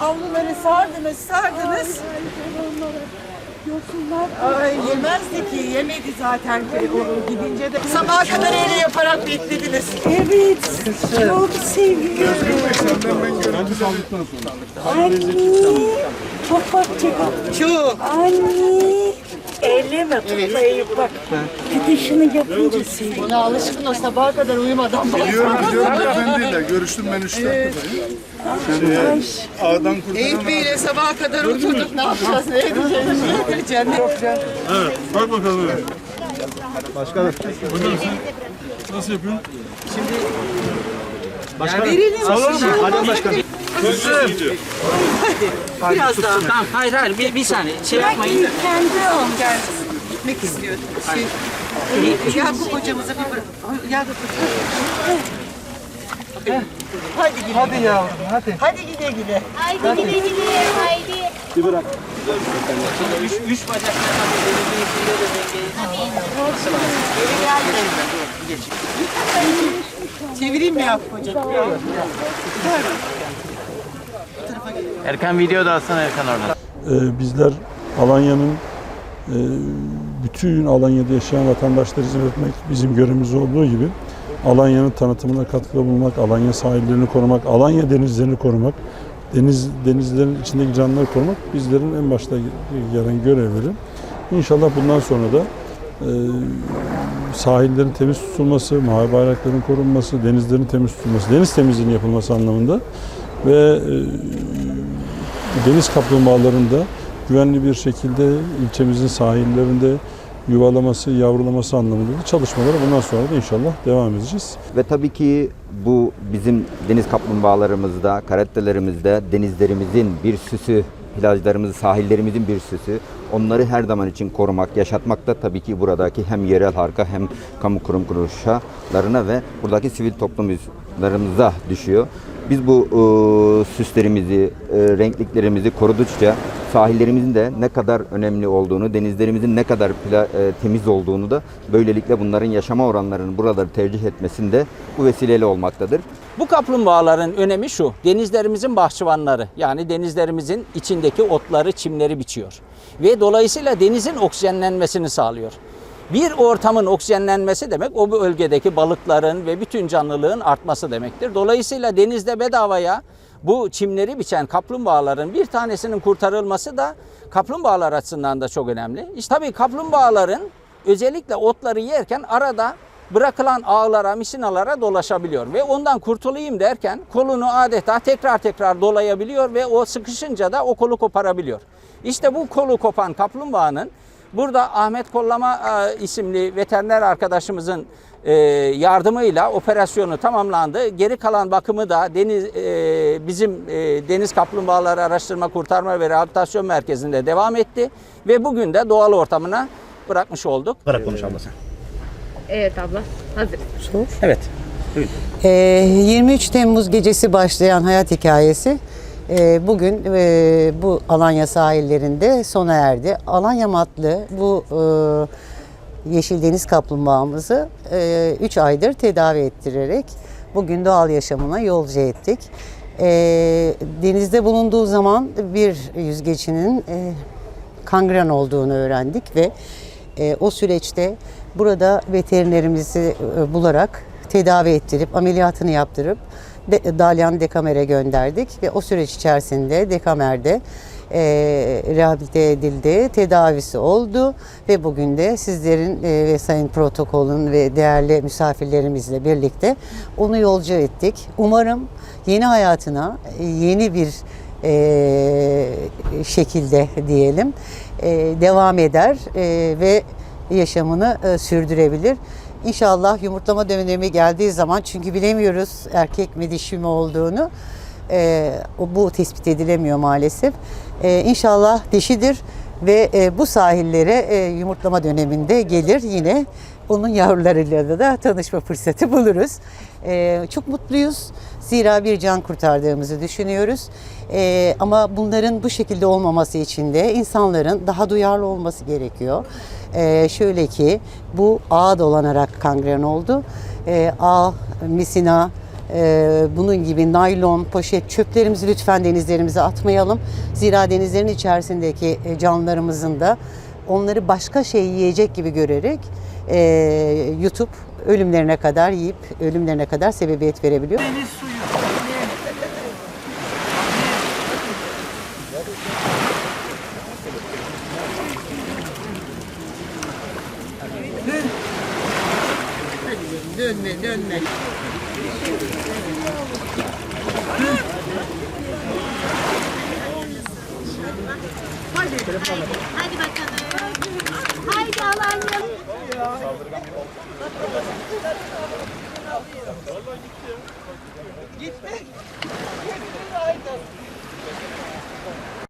Avluları sardınız, sardınız. Ay yemezdi ki, yemedi zaten ki onu gidince de. Sabaha kadar öyle yaparak beklediniz. Evet. Çok seviyorum. Anne. Çok bakacak. Çok. Anne. Elleme tutmayıp bak. Gidişini yapınca seviyorum. Buna alışkın o sabaha kadar uyumadan Biliyorum biliyorum efendiyle görüştüm ben işte. Şey, ağdan Eyüp kurtulan Bey'le sabaha kadar oturduk ne yapacağız, ne edeceğiz, ne edeceğiz, ne yapacağız. Evet bak bakalım. Başkanım. Hocam sen nasıl yapıyorsun? Verelim. Hadi başkanım. Kızım. Biraz daha. Tamam hayır hayır bir, bir saniye şey yapmayın. Kendi o. Gel. Gitmek istiyor. Şey, Yakup hocamıza bir bırak. Yakup Hadi güle. Hadi yavrum hadi. Hadi güle güle. Haydi güle güle haydi. Üç, üç bacaklarla birbirine de Çevireyim mi Yakup hocam? Erkan video da alsana Erkan oradan. Ee, bizler Alanya'nın e, bütün Alanya'da yaşayan vatandaşlara hizmet etmek bizim görevimiz olduğu gibi Alanya'nın tanıtımına katkıda bulunmak, Alanya sahillerini korumak, Alanya denizlerini korumak, deniz denizlerin içindeki canlıları korumak bizlerin en başta gelen görevleri. İnşallah bundan sonra da e, sahillerin temiz tutulması, mavi bayrakların korunması, denizlerin temiz tutulması, deniz temizliğinin yapılması anlamında ve e, deniz kaplumbağalarında güvenli bir şekilde ilçemizin sahillerinde yuvalaması, yavrulaması anlamında da çalışmalara bundan sonra da inşallah devam edeceğiz. Ve tabii ki bu bizim deniz kaplumbağalarımızda, karaktelerimizde, denizlerimizin bir süsü, plajlarımız, sahillerimizin bir süsü. Onları her zaman için korumak, yaşatmak da tabii ki buradaki hem yerel halka hem kamu kurum kuruluşlarına ve buradaki sivil toplumlarımıza düşüyor. Biz bu e, süslerimizi, e, renkliklerimizi korudukça sahillerimizin de ne kadar önemli olduğunu, denizlerimizin ne kadar pla- e, temiz olduğunu da böylelikle bunların yaşama oranlarını buraları tercih etmesinde bu vesileyle olmaktadır. Bu kaplumbağaların önemi şu. Denizlerimizin bahçıvanları yani denizlerimizin içindeki otları, çimleri biçiyor. Ve dolayısıyla denizin oksijenlenmesini sağlıyor. Bir ortamın oksijenlenmesi demek o bölgedeki balıkların ve bütün canlılığın artması demektir. Dolayısıyla denizde bedavaya bu çimleri biçen kaplumbağaların bir tanesinin kurtarılması da kaplumbağalar açısından da çok önemli. İşte tabii kaplumbağaların özellikle otları yerken arada bırakılan ağlara, misinalara dolaşabiliyor ve ondan kurtulayım derken kolunu adeta tekrar tekrar dolayabiliyor ve o sıkışınca da o kolu koparabiliyor. İşte bu kolu kopan kaplumbağanın burada Ahmet Kollama e, isimli veteriner arkadaşımızın e, yardımıyla operasyonu tamamlandı. Geri kalan bakımı da deniz e, bizim Deniz Kaplumbağaları Araştırma Kurtarma ve Rehabilitasyon Merkezi'nde devam etti ve bugün de doğal ortamına bırakmış olduk. Bırak konuş abla sen. Evet abla hazır. Evet. Ee, 23 Temmuz gecesi başlayan hayat hikayesi bugün e, bu Alanya sahillerinde sona erdi. Alanya matlı bu e, yeşil deniz kaplumbağamızı 3 aydır tedavi ettirerek bugün doğal yaşamına yolcu ettik. E, denizde bulunduğu zaman bir yüzgecinin e, kangren olduğunu öğrendik ve e, o süreçte burada veterinerimizi e, bularak tedavi ettirip ameliyatını yaptırıp de, Dalyan Dekamer'e gönderdik ve o süreç içerisinde Dekamer'de e, rehabilite edildi, tedavisi oldu ve bugün de sizlerin e, ve Sayın Protokol'ün ve değerli misafirlerimizle birlikte onu yolcu ettik. Umarım yeni hayatına e, yeni bir e, şekilde diyelim e, devam eder e, ve yaşamını e, sürdürebilir. İnşallah yumurtlama dönemi geldiği zaman çünkü bilemiyoruz erkek mi dişi mi olduğunu e, bu tespit edilemiyor maalesef. E, inşallah dişidir ve e, bu sahillere e, yumurtlama döneminde gelir yine onun yavrularıyla da tanışma fırsatı buluruz. E, çok mutluyuz. Zira bir can kurtardığımızı düşünüyoruz. E, ama bunların bu şekilde olmaması için de insanların daha duyarlı olması gerekiyor. E, şöyle ki bu ağ dolanarak kangren oldu. E, ağ, misina, Ee, bunun gibi naylon, poşet, çöplerimizi lütfen denizlerimize atmayalım. Zira denizlerin içerisindeki e, canlılarımızın da onları başka şey yiyecek gibi görerek e, YouTube ölümlerine kadar yiyip ölümlerine kadar sebebiyet verebiliyor. Dönme dönme. Hadi bakalım. Haydi Alanya. Gitti.